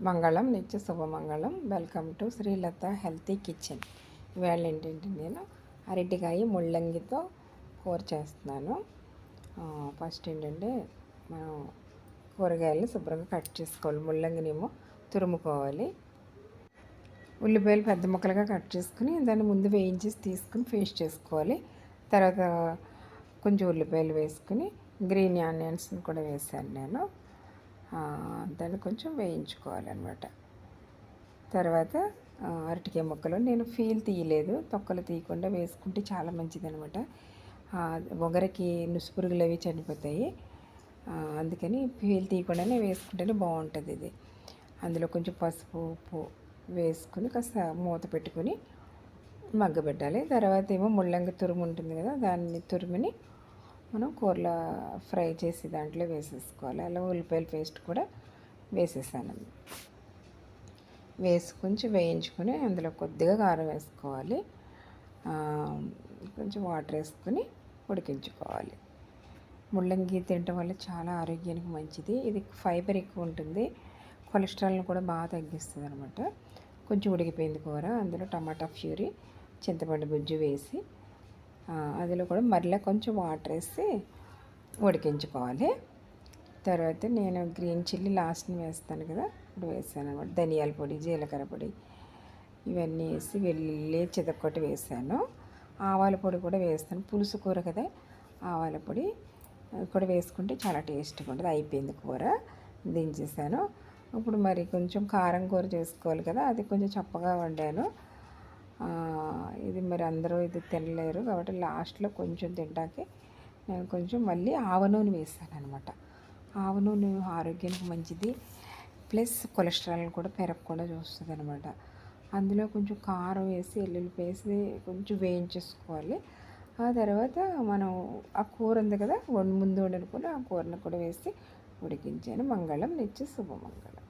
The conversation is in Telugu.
మంగళం నిత్య శుభమంగళం welcome to Srilatha healthy kitchen ఇవాళ ఏంటంటే నేను అరటికాయ ముళ్ళంగితో కూర చేస్తున్నాను. ఫస్ట్ ఏంటంటే మనం కూరగాయలు శుభ్రంగా కట్ చేసుకోవాలి. ముళ్ళంగినేమో తురుముకోవాలి. ఉల్లిపాయలు పెద్ద ముక్కలుగా కట్ చేసుకుని దాన్ని ముందు వేయించేసి తీసుకుని పేస్ట్ చేసుకోవాలి. తర్వాత కొంచెం ఉల్లిపాయలు వేసుకుని గ్రీన్ ఆనియన్స్ని కూడా వేసాను నేను. దాన్ని కొంచెం వేయించుకోవాలన్నమాట. తర్వాత అరటికాయ ముక్కలు నేను ఫీల్ తీయలేదు. తొక్కలు తీయకుండా వేసుకుంటే చాలా మంచిది అనమాట ఒగరికి నుసుపురుగులు అవి చనిపోతాయి. అందుకని ఫీల్ తీయకుండానే వేసుకుంటేనే బాగుంటుంది ఇది. అందులో కొంచెం పసుపు ఉప్పు వేసుకుని కాస్త మూత పెట్టుకుని మగ్గబెట్టాలి. తర్వాత ఏమో ముళ్ళంగి తురుము ఉంటుంది కదా దాన్ని తురుముని మనం కూరలో ఫ్రై చేసి దాంట్లో వేసేసుకోవాలి. అలా ఉల్లిపాయల పేస్ట్ కూడా వేసేసాను. వేసి కొంచెం వేయించుకొని అందులో కొద్దిగా కారం వేసుకోవాలి. కొంచెం వాటర్ వేసుకొని ఉడికించుకోవాలి. ముల్లంగి తినటం వల్ల చాలా ఆరోగ్యానికి మంచిది. ఇది ఫైబర్ ఎక్కువ ఉంటుంది. కొలెస్ట్రాల్ని కూడా బాగా తగ్గిస్తుంది అనమాట కొంచెం ఉడికిపోయింది కూర. అందులో టమాటా ప్యూరీ చింతపండు గుజ్జు వేసి అందులో కూడా మరలా కొంచెం వాటర్ వేసి ఉడికించుకోవాలి. తర్వాత నేను గ్రీన్ చిల్లీ లాస్ట్ని వేస్తాను కదా ఇప్పుడు వేసాను అనమాట ధనియాల పొడి జీలకర్ర పొడి ఇవన్నీ వేసి వెళ్ళి చితక్కొట్టి వేసాను. ఆవాల పొడి కూడా వేస్తాను. పులుసు కూర కదా ఆవాల పొడి కూడా వేసుకుంటే చాలా టేస్ట్గా ఉంటుంది. అయిపోయింది కూర దించేసాను. ఇప్పుడు మరి కొంచెం కారం కూర చేసుకోవాలి కదా అది కొంచెం చప్పగా వండాను. మరి అందరూ ఇది తినలేరు కాబట్టి లాస్ట్లో కొంచెం తింటాకి నేను కొంచెం మళ్ళీ ఆవ నూనె వేస్తాను అనమాట ఆవ నూనె ఆరోగ్యానికి మంచిది. ప్లస్ కొలెస్ట్రాల్ కూడా పెరగకుండా చూస్తుంది అనమాట అందులో కొంచెం కారం వేసి ఎల్లుల్లి వేసి కొంచెం వేయించేసుకోవాలి. ఆ తర్వాత మనం ఆ కూర ఉంది కదా ముందు వండుకొని ఆ కూరను కూడా వేసి ఉడికించాను. మంగళం నిత్య శుభమంగళం.